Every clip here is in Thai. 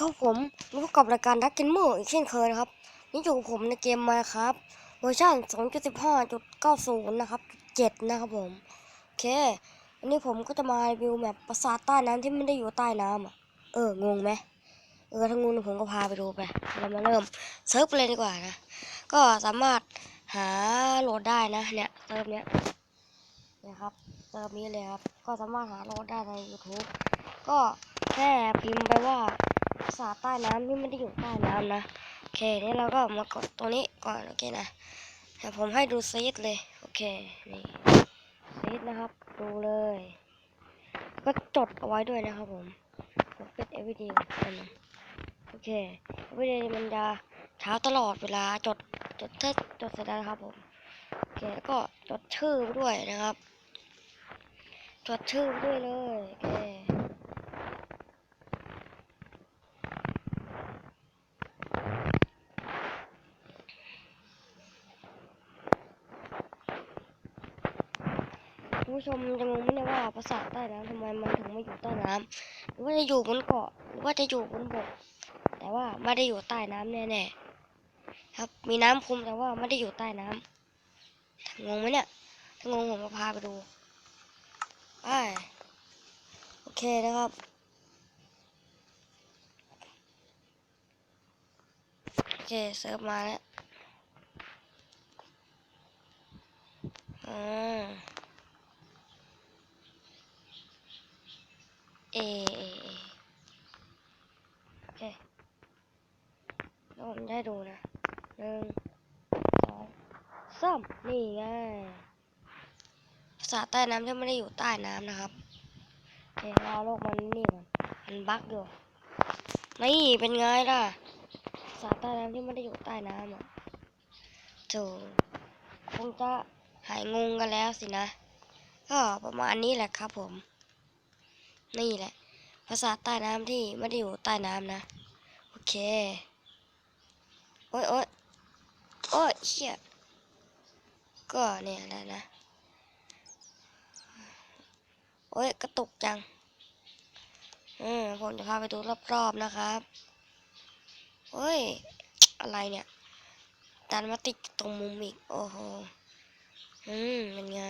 ครับผมมาพบกับรายการดักเกนเมอร์อีกเช่นเคยนะครับ นี่อยู่กับผมในเกมมาครับเวอร์ชัน2.15.90 นะครับ7นะครับผม โอเค วันนี้ผมก็จะมารีวิวแมปปราสาทใต้น้ำที่ไม่ได้อยู่ใต้น้ำอะ เออ งงไหมเออ ถ้างงผมก็พาไปดูไป เรามาเริ่มเซิร์ฟเลยดีกว่านะ ก็สามารถหาโหลดได้นะ เนี่ยเติมเนี้ยนี่ยครับเติมนี้เลยครับ ก็สามารถหาโหลดได้ใน YouTube ก็แค่พิมพ์ไปว่า ภาใต้น้ำที่ไม่ได้อยู่ใต้น้ำนะโอเคนี่เราก็มากดตรงนี้ก่อนโอเคนะเดี๋ยวผมให้ดูซีดเลยโอเคนี่ซีดนะครับดูเลย ก็จดเอาไว้ด้วยนะครับผมผมปิด everyday ก่อโอเค everyday มันจะเช้าตลอดเวลาจดจดถ้าจดเสร็จแล้วนะครับผมโอเคแล้วก็จดชื่อด้วยนะครับจดชื่อด้วยเลยโอเค คุณ ผู้ชมจะงงไหมเนี่ยว่าปราสาทใต้น้ำทำไมมันถึงไม่อยู่ใต้น้ำหรือว่าจะอยู่บนเกาะหรือว่าจะอยู่บนบก แต่ว่าไม่ได้อยู่ใต้น้ำแน่ๆครับ มีน้ำคุมแต่ว่าไม่ได้อยู่ใต้น้ำงงไหมเนี่ยถ้างงผมจะพาไปดูไปโอเคนะครับโอเคเซิร์ฟมาแล้วอ่า เอเอเอโอเค แล้วผมได้ดูนะหนึ่งสองสามนี่ไงภาษาใต้น้ำที่ไม่ได้อยู่ใต้น้ำนะครับโอเครอโลกมันนี่ก่อนมันบั๊กอยู่นี่เป็นไงล่ะภาษาใต้น้ำที่ไม่ได้อยู่ใต้น้ำอะโจคงจะหายงงกันแล้วสินะ ก็ประมาณนี้แหละครับผม นี่แหละ ภาษาใต้น้ำที่ไม่ได้อยู่ใต้น้ำนะ เค โอ้ยโอ้ยโอ้ยเชี่ยก็เนี่ยแหละนะ โอ้ยกระตุกจัง อืมผมจะพาไปดูรอบๆนะครับ โอ้ย อะไรเนี่ยดันมาติดตรงมุมอีก โอ้โห อืมเป็นไง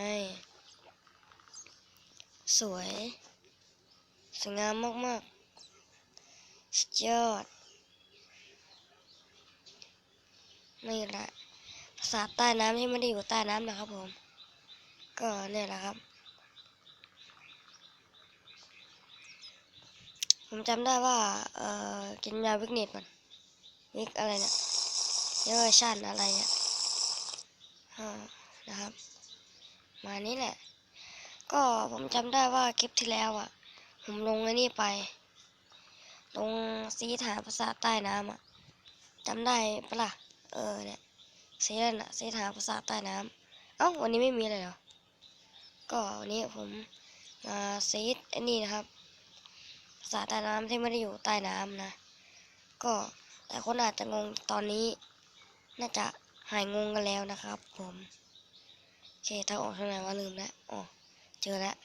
สวย สวยงามมากๆสุดยอด นี่แหละภาษาใต้น้ำที่ไม่ได้อยู่ใต้น้ำนะครับผม ก็เนี่ยแหละครับ ผมจำได้ว่า เอ่อ กินยาวิกเนตมันวิกอะไรเนี่ยเยอชันอะไรเนี่ยอ่านะครับ มานี้แหละ ก็ผมจำได้ว่าคลิปที่แล้วอะ ผมลงไอ้นี่ไป ลงซีฐานภาษาใต้น้ำอะจำได้ปะล่ะ เออเนี่ยเซีนั่นอะซีฐาภาษาใต้น้ำเอ้าวันนี้ไม่มีเลยเหรอ ก็วันนี้ผมมาซีดอ้นี่นะครับ ภาษาใต้น้ำที่ไม่ได้อยู่ใต้น้ำนะ ก็แต่คนอาจจะงงตอนนี้ น่าจะหายงงกันแล้วนะครับ ผมโอเคทางออกทางไหนว่าลืมแล้วอ๋อเจอแล้ว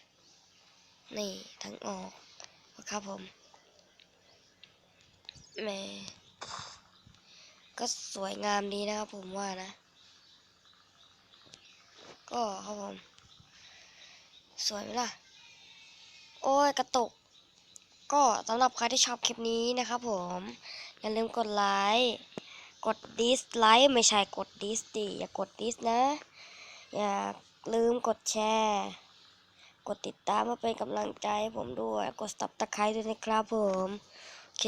นี่ทางออกครับผมแม่ ก็สวยงามดีนะครับผมว่านะ ก็ครับผม สวยไหมล่ะ โอ้ยกระตุก ก็สำหรับใครที่ชอบคลิปนี้นะครับผม อย่าลืมกดไลค์กดดิสไลค์ไม่ใช่กดดิสดิอย่ากดดิสนะ อย่าลืมกดแชร์กดติดตามเพื่อเป็นกำลังใจให้ผมด้วย กดสับตะไคร้ด้วยนะครับผม โอเค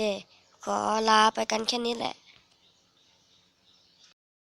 ขอลาไปกันแค่นี้แหละ